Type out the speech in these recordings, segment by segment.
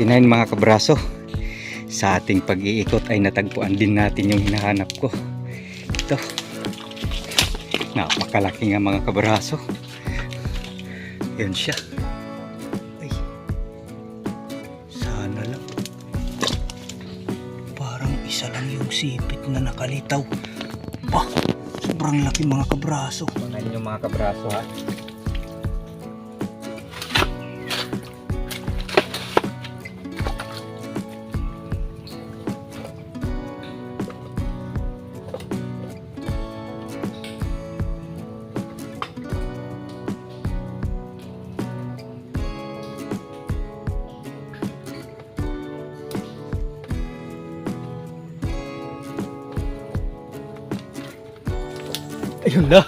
49 mga kabraso. Sa ating pag-iikot ay natagpuan din natin yung hinahanap ko. Ito. Napakalaki nga mga kabraso. Yan siya. Ay. Sana lang. Parang isa lang yung sipit na nakalitaw. Bah, sobrang laki mga kabraso. Mga yung mga kabraso ha. Ayun na.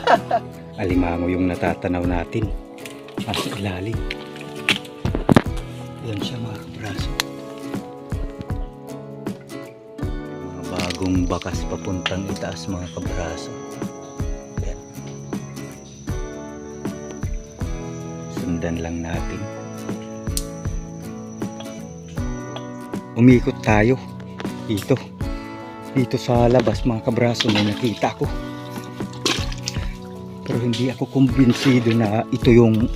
Alimango yung natatanaw natin. Nasa ilalim. Yan siya mga kabraso. Mga bagong bakas papuntang itaas mga kabraso. Yan. Sundan lang natin. Umikot tayo. Dito. Dito sa labas mga kabraso may nakita ko pero hindi ako kumbinsido na ito yung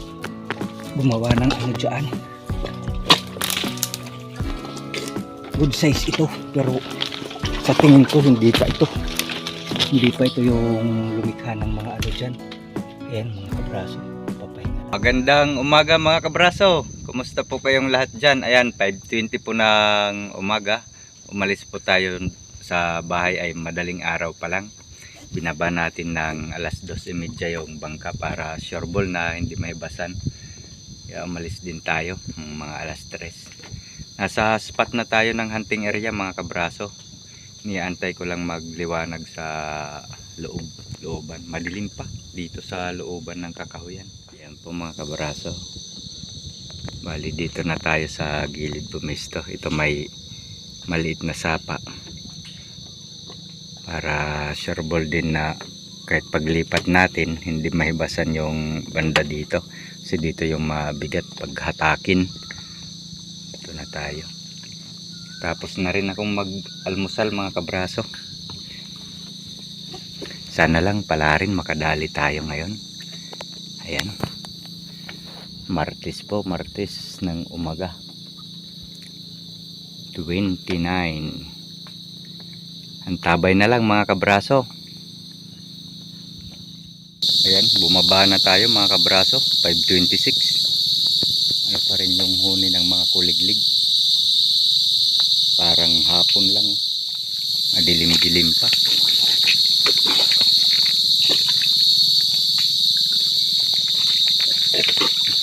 gumawa ng ano dyan. Good size ito pero sa tingin ko hindi pa ito. Hindi pa ito yung lumikha ng mga ano dyan. Ayan mga kabraso magandang umaga mga kabraso. Kumusta po kayong lahat dyan? Ayan 5.20 po ng umaga. Umalis po tayo sa bahay. Ay madaling araw pa lang binaba natin ng alas 12.30 yung bangka para sure ball na hindi may basan kaya umalis din tayo mga alas 3 nasa spot na tayo ng hunting area mga kabraso. Niantay ko lang magliwanag sa loob looban. Madilim pa dito sa looban ng kakahuyan. Yan po mga kabraso. Bali dito na tayo sa gilid pumisto ito may maliit na sapa para sureball din na kahit paglipat natin hindi mahibasan yung banda dito. Kasi dito yung mabigat paghatakin. Ito na tayo. Tapos na rin akong mag almusal mga kabraso. Sana lang pala rin makadali tayo ngayon. Ayan. Martes po martes ng umaga. 29 ang tabay na lang mga kabraso. Ayan, bumaba na tayo mga kabraso. 526. Ano pa rin yung huni ng mga kuliglig. Parang hapon lang. Madilim-dilim pa.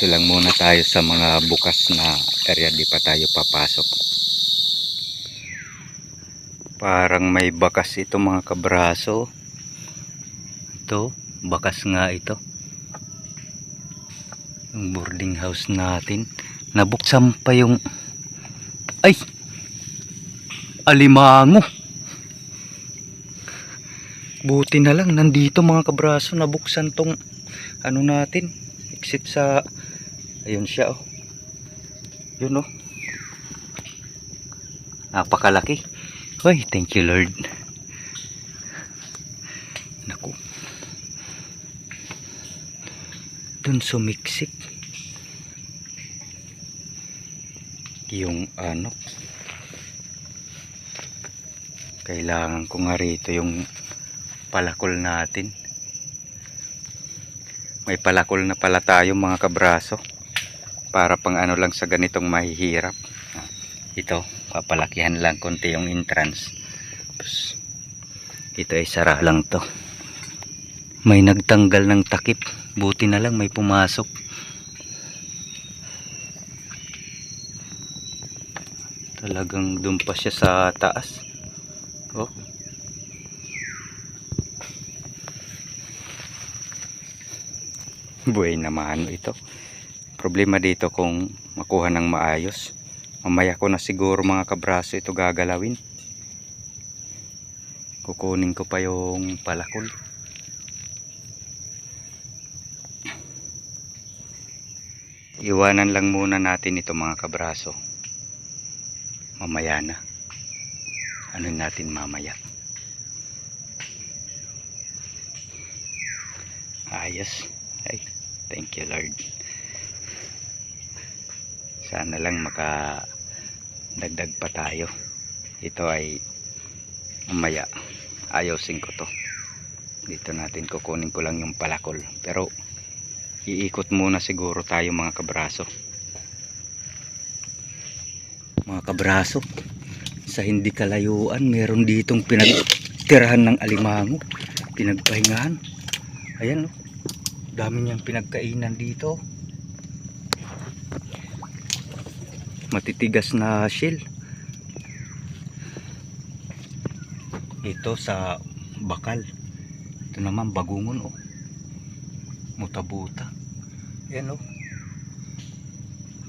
Ito lang muna tayo sa mga bukas na area di pa tayo papasok. Parang may bakas ito mga kabraso. Ito, bakas nga ito. Yung boarding house natin. Nabuksan pa yung... Ay! Alimango! Buti na lang, nandito mga kabraso, nabuksan tong ano natin. Exit sa... Ayun siya oh. Yun oh. Napakalaki. Hoy, thank you Lord. Naku. Dun sumiksik. Yung ano. Kailangan ko nga rito yung palakol natin. May palakol na pala tayo mga kabraso. Para pang ano lang sa ganitong mahihirap. Ito papalakihan lang konti yung entrance. Tapos, ito ay sara lang to. May nagtanggal ng takip. Buti na lang may pumasok. Talagang dun pa siya sa taas. Oh. Buhay naman ito. Problema dito kung makuha ng maayos mamaya ko na siguro mga kabraso ito gagalawin kukunin ko pa yung palakol Iwanan lang muna natin ito mga kabraso. Mamaya na. Ano natin mamaya. Ayos. Ay, thank you Lord. Sana lang maka dagdag pa tayo. Ito ay mamaya. Ayusin ko to. Dito natin kukunin ko lang yung palakol. Pero iikot muna siguro tayo mga kabraso. Mga kabraso, sa hindi kalayuan, meron ditong pinagtirahan ng alimango. Pinagpahingahan. Ayan. Dami niyang pinagkainan dito. Matitigas na shell. Ito sa bakal. Ito naman bagungon oh. Mutabuta. Ayan oh.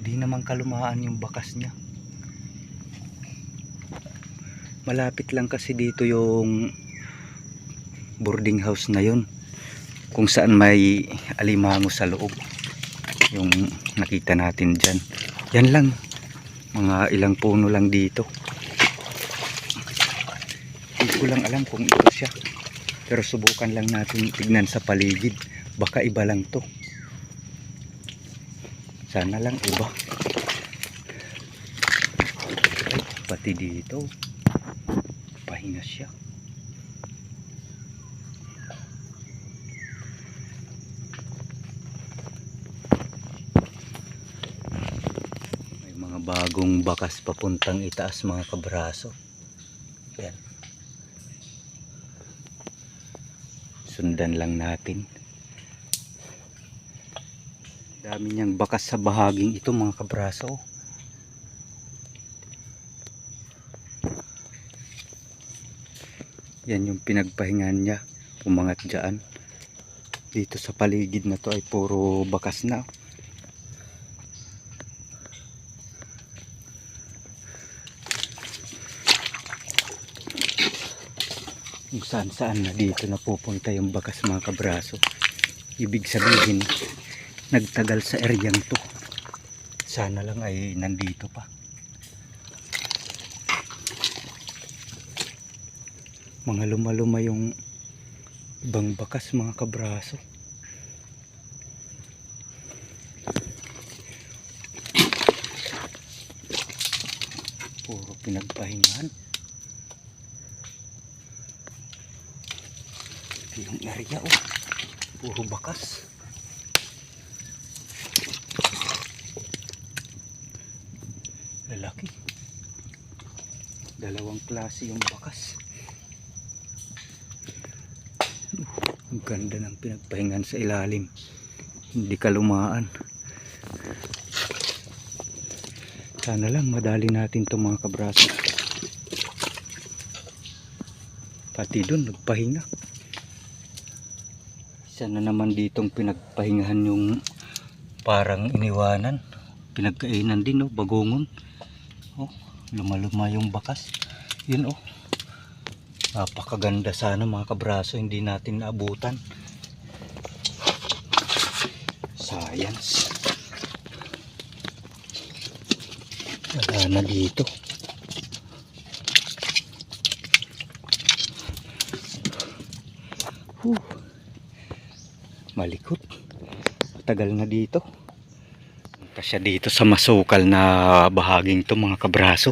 Di naman kalumaan yung bakas niya. Malapit lang kasi dito yung boarding house na yun kung saan may alimango sa loob yung nakita natin dyan yan lang mga ilang puno lang dito. Hindi ko lang alam kung ito siya. Pero subukan lang natin tignan sa paligid. Baka iba lang to. Sana lang iba. Pati dito. Pahinga siya may mga bakas papuntang itaas mga kabraso. Yan. Sundan lang natin. Dami niyang bakas sa bahaging ito mga kabraso. Yan yung pinagpahingan niya. Umangat dyan. Dito sa paligid na to ay puro bakas na kung saan saan na dito napupunta yung bakas mga kabraso. Ibig sabihin nagtagal sa eryang to. Sana lang ay nandito pa. Mga lumaluma yung ibang bakas mga kabraso. Puro pinagpahingahan ito yung area oh. Puro bakas. Lalaki. Dalawang klase yung bakas. Ang ganda ng pinagpahingan sa ilalim. Hindi kalumaan sana lang madali natin itong mga kabraso. Pati dun nagpahinga isa na naman ditong pinagpahingahan yung parang iniwanan. Pinagkainan din oh bagongon oh lumaluma yung bakas. Yun oh. Napakaganda sana mga kabraso hindi natin naabutan. Science. Wala na dito malikot. Matagal na dito. Punta siya dito sa masukal na bahaging to mga kabraso.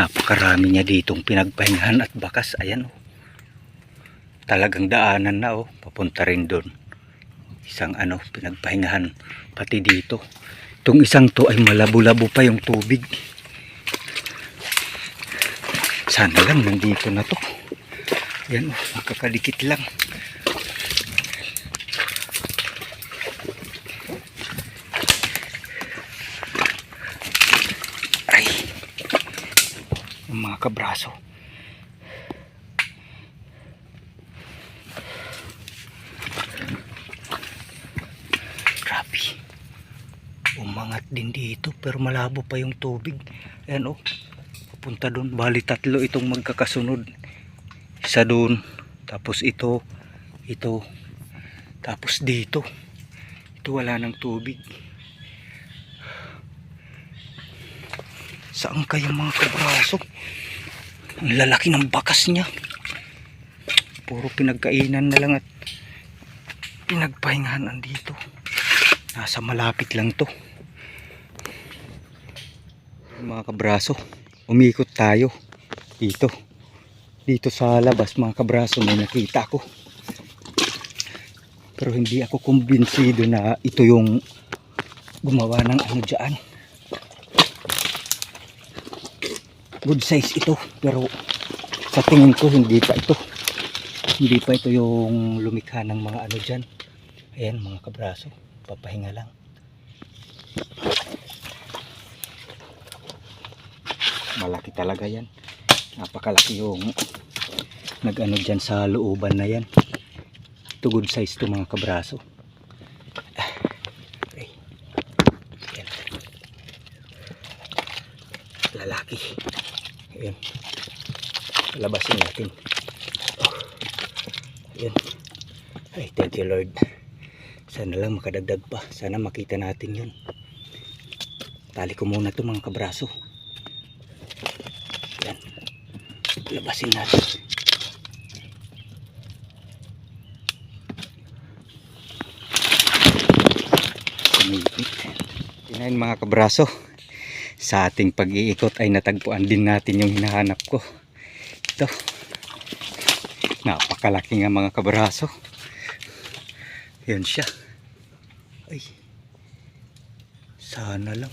Napakarami niya ditong pinagpahingahan at bakas. Ayan oh. talagang daanan na oh. Papunta rin doon. Isang ano pinagpahingahan pati dito. Itong isang to ay malabo-labo pa yung tubig. Sana lang nandito na to. Yan oh. Makakadikit lang kabraso grabe. Umangat din dito pero malabo pa yung tubig. Ayan oh. Papunta doon bali tatlo itong magkakasunod. Isa doon tapos ito ito tapos dito. Ito wala ng tubig. Saan kayo mga kabraso? Ang lalaki ng bakas niya. Puro pinagkainan na lang at pinagpahingahan andito. Nasa malapit lang to. Mga kabraso, umikot tayo dito. Dito sa labas mga kabraso may nakita ko. Pero hindi ako kumbinsido na ito yung gumawa ng ano dyan. Good size ito pero sa tingin ko hindi pa ito. Hindi pa ito yung lumikha ng mga ano dyan. Ayan mga kabraso, papahinga lang. Malaki talaga yan. Napakalaki yung nag-ano dyan sa looban na yan. Ito good size to mga kabraso. Ah. Lalaki. Ayan. Labasin natin. Oh. Ayan. Ay, thank you Lord. Sana lang makadagdag pa. Sana makita natin yun. Tali ko muna to mga kabraso. Yan. Labasin natin. Kumipit. Tinayin mga kabraso. Sa ating pag-iikot ay natagpuan din natin yung hinahanap ko. Ito. Napakalaki nga mga kabraso. Yan siya. Ay. Sana lang.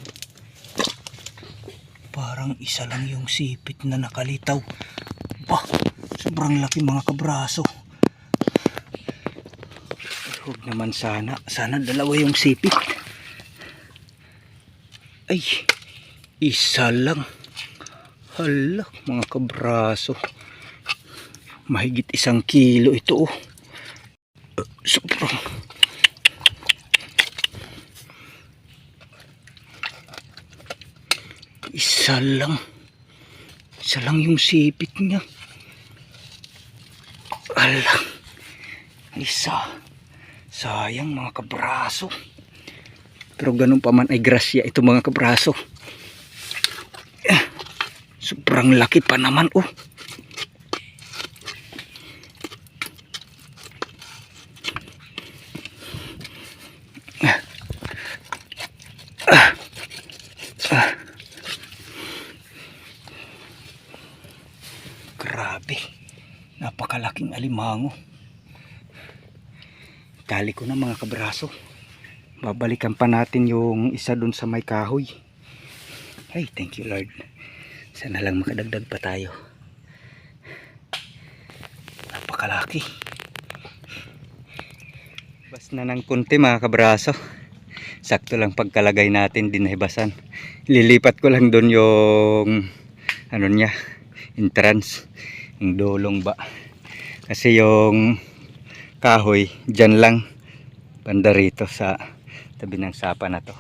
Parang isa lang yung sipit na nakalitaw. Bah, sobrang laki mga kabraso. Huwag naman sana. Sana dalawa yung sipit. Ay, isa lang. Hala, mga kabraso. Mahigit isang kilo ito oh. Uh, Sobrang. Isa lang. Isa lang yung sipit niya. Ala. Isa. Sayang mga kabraso. Pero ganun pa man ay grasya ito mga kabraso. Sobrang laki pa naman oh. Grabe. Napakalaking alimango. Tali ko na mga kabraso. Babalikan pa natin yung isa dun sa may kahoy. Ay, thank you Lord. Sana lang makadagdag pa tayo. Napakalaki. Bas na ng kunti mga kabraso. Sakto lang pagkalagay natin dinahibasan. Lilipat ko lang doon yung ano niya, entrance, yung dolong ba. Kasi yung kahoy dyan lang banda rito sa tabi ng sapa na to.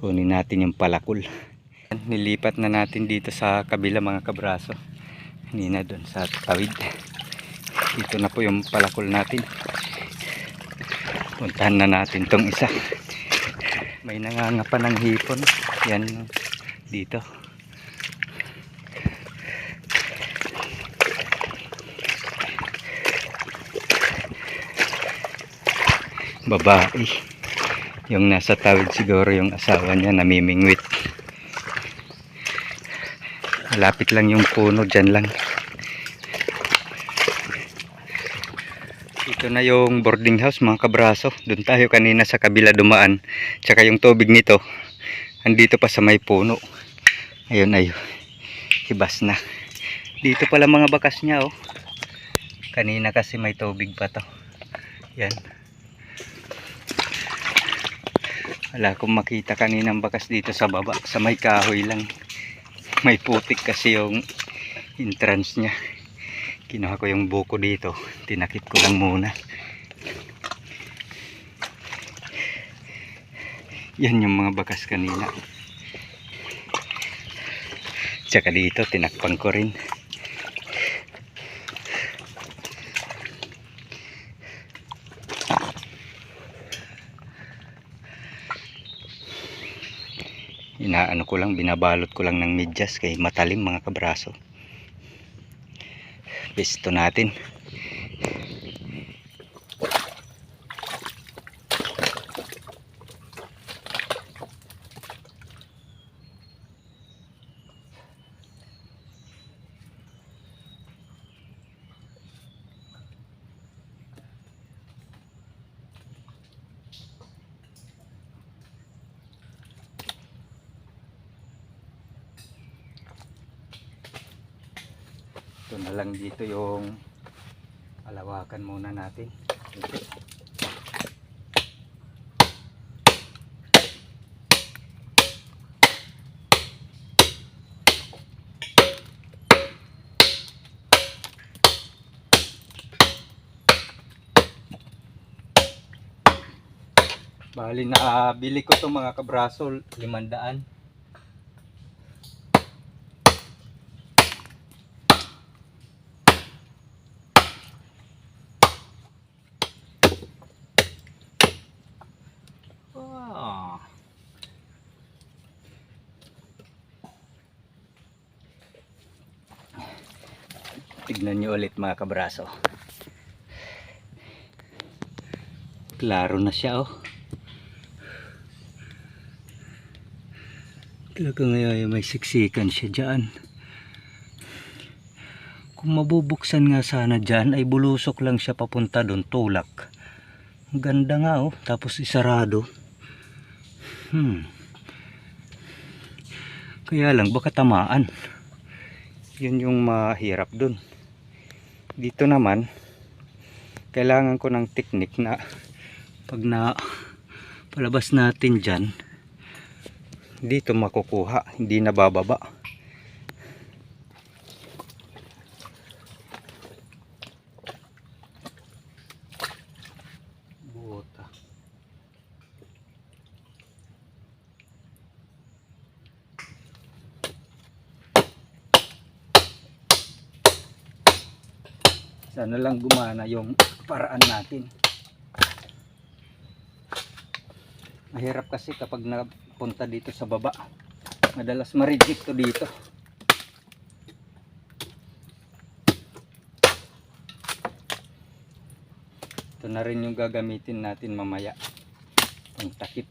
Kunin natin yung palakul. Nilipat na natin dito sa kabila mga kabraso. Hindi doon sa tawid. Dito na po yung palakul natin. Puntahan na natin tong isa. May nangangapa ng hipon. Yan dito. Babae. Yung nasa tawid siguro yung asawa niya namimingwit. Malapit lang yung puno dyan lang. Ito na yung boarding house mga kabraso. Doon tayo kanina sa kabila dumaan. Tsaka yung tubig nito. Andito pa sa may puno. Ayun ayun. Hibas na. Dito pala mga bakas niya oh. Kanina kasi may tubig pa to. Yan. Wala akong makita kaninang bakas dito sa baba. Sa may kahoy lang. May putik kasi yung entrance niya. Kinuha ko yung buko dito. Tinakip ko lang muna. Yan yung mga bakas kanina. Tsaka dito, tinakpan ko rin. Inaano ko lang, binabalot ko lang ng medyas kay matalim mga kabraso. Pisto natin. ito na lang dito yung alawakan muna natin dito. Bali na uh, bili ko 'tong mga kabraso 500. Tignan nyo ulit mga kabraso. Klaro na siya oh. Talaga ngayon may siksikan siya dyan. Kung mabubuksan nga sana dyan ay bulusok lang siya papunta doon tulak. Ganda nga oh. Tapos isarado. Hmm. Kaya lang baka tamaan. Yun yung mahirap dun. Dito naman kailangan ko ng teknik na pag na palabas natin dyan dito makukuha hindi nabababa sana lang gumana yung paraan natin. Mahirap kasi kapag napunta dito sa baba. Madalas ma-reject to dito. Ito na rin yung gagamitin natin mamaya. Ang takip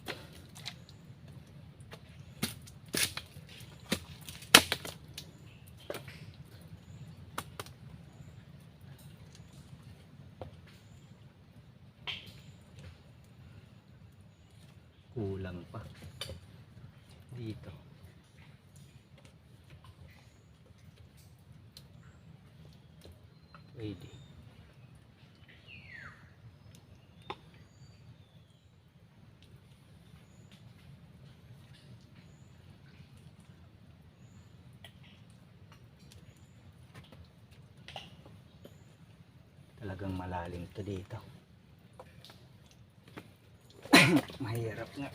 kulang pa. Dito. Pwede talagang malalim to dito mahirap nga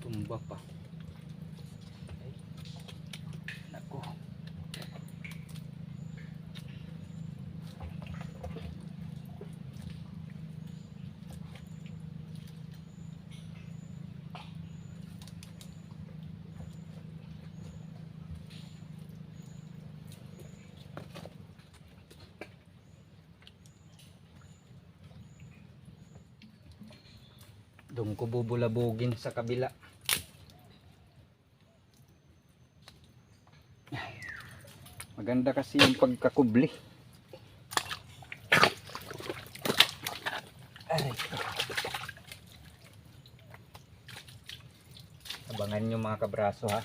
Tumba pa. Doon ko bubulabugin sa kabila. Maganda kasi yung pagkakubli. Aray ko. Abangan nyo mga kabraso ha.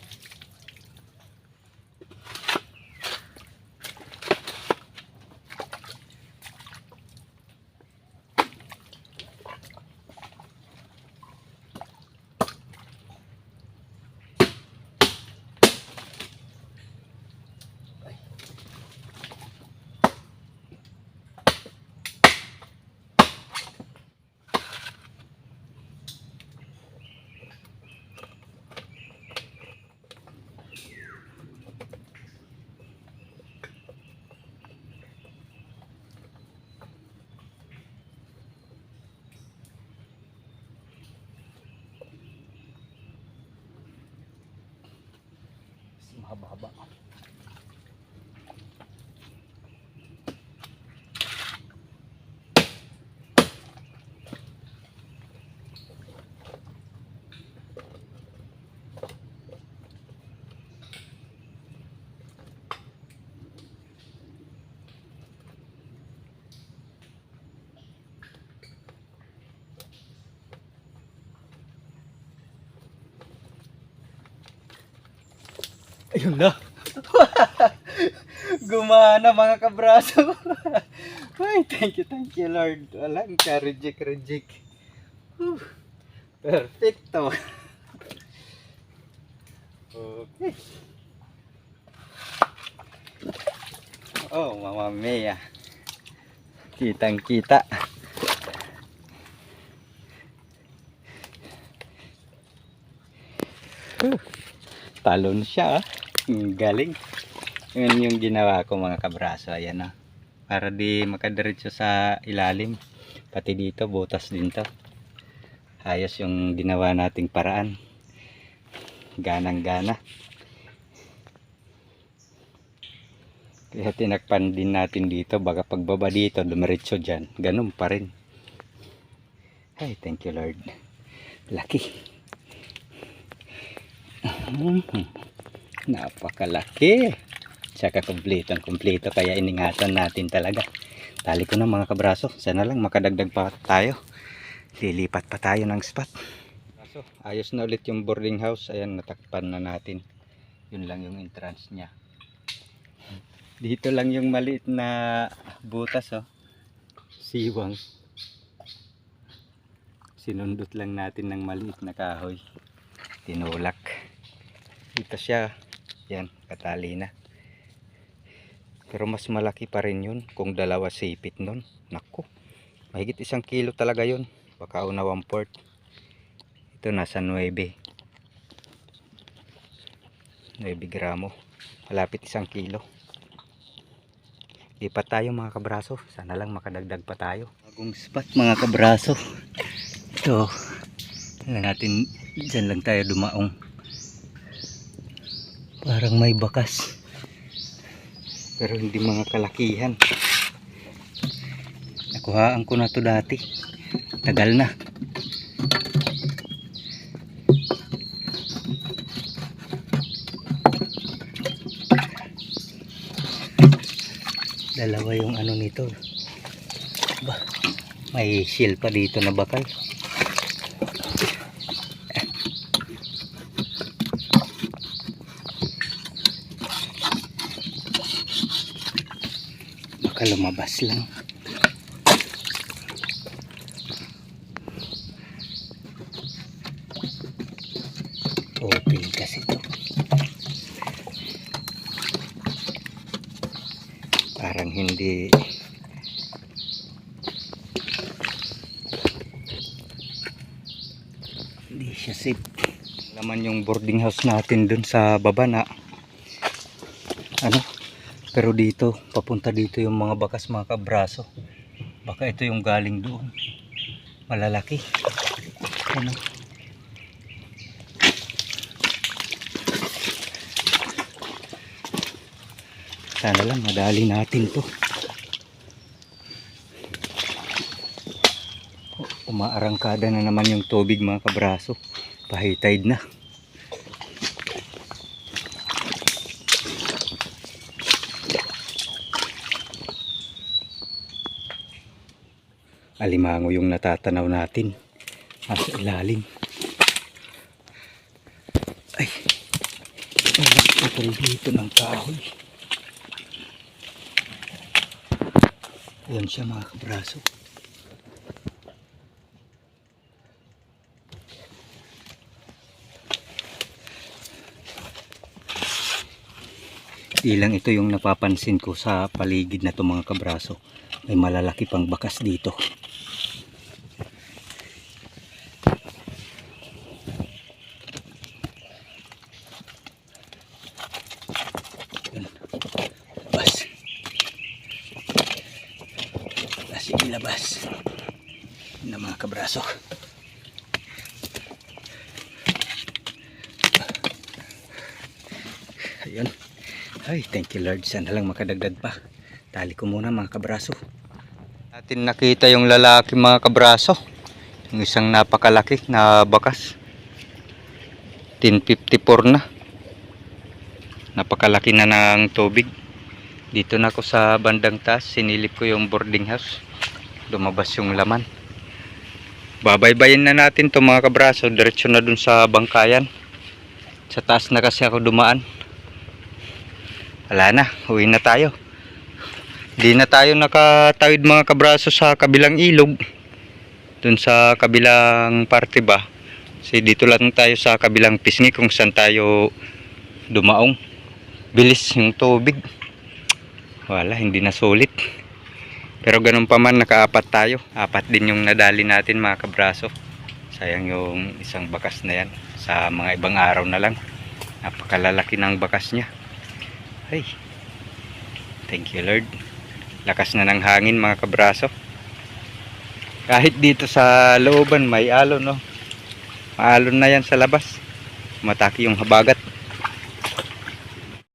Mas Ayun na. Gumana mga kabraso. Ay, thank you, thank you Lord. Walang ka-reject, reject. Whew. Perfecto. Okay. Oh, mama mia. Kitang kita. Huh. Talon siya ah. Ang Galing. Yun yung ginawa ko mga kabraso. Ayan na. Para di makadiretso sa ilalim. Pati dito, butas din to. Ayos yung ginawa nating paraan. Ganang gana. Kaya tinakpan din natin dito. Baka pagbaba dito, dumiretso dyan. Ganun pa rin. Ay, thank you Lord. Laki. Mhm. Napakalaki. Tsaka kumpleto kumpleto kaya iningatan natin talaga. Tali ko na mga kabraso. Sana lang makadagdag pa tayo. Lilipat pa tayo ng spot. Kaso, ayos na ulit yung boarding house. Ayan, natakpan na natin. Yun lang yung entrance niya. Dito lang yung maliit na butas oh. Siwang. Sinundot lang natin ng maliit na kahoy. Tinulak. Dito siya. Yan, katali na. Pero mas malaki pa rin yun kung dalawa sipit nun. Nako, mahigit isang kilo talaga yun. Baka una one port. Ito nasa 9. 9 gramo. Malapit isang kilo. Lipat tayo mga kabraso. Sana lang makadagdag pa tayo. Bagong spot mga kabraso. Ito. Tingnan natin. Diyan lang tayo dumaong. Parang may bakas. Pero hindi mga kalakihan. Nakuhaan ko na to dati. Tagal na. Dalawa yung ano nito. Ba, may shield pa dito na bakal. Baka lumabas lang. Open kasi to. Parang hindi hindi siya safe. Naman yung boarding house natin dun sa baba na pero dito, papunta dito yung mga bakas mga kabraso. Baka ito yung galing doon. Malalaki. Ano? Sana lang madali natin to. Umaarangkada na naman yung tubig mga kabraso. Tide na. Alimango yung natatanaw natin nasa ilalim Ay. Nagpapal dito ng kahoy. Ayan siya mga kabraso. Ilang ito yung napapansin ko sa paligid na to mga kabraso. May malalaki pang bakas dito. Yan. Labas. Labas, sige labas. Yan na mga kabraso. Ayun. Ay, thank you Lord. Sana lang makadagdag pa. Tali ko muna mga kabraso. Natin nakita yung lalaki mga kabraso. Yung isang napakalaki na bakas. 1054 na. Napakalaki na ng tubig. Dito na ako sa bandang taas. Sinilip ko yung boarding house. Lumabas yung laman. Babaybayin na natin to mga kabraso. Diretso na dun sa bangkayan. Sa taas na kasi ako dumaan wala na, uwi na tayo. Di na tayo nakatawid mga kabraso sa kabilang ilog. Dun sa kabilang parte ba? Kasi dito lang tayo sa kabilang pisngi kung saan tayo dumaong. Bilis yung tubig. Wala, hindi na sulit. Pero ganun pa man, nakaapat tayo. Apat din yung nadali natin mga kabraso. Sayang yung isang bakas na yan. Sa mga ibang araw na lang. Napakalalaki ng bakas niya. Ay. Thank you Lord. Lakas na ng hangin mga kabraso. Kahit dito sa looban may alon no. Maalon na yan sa labas. Mataki yung habagat.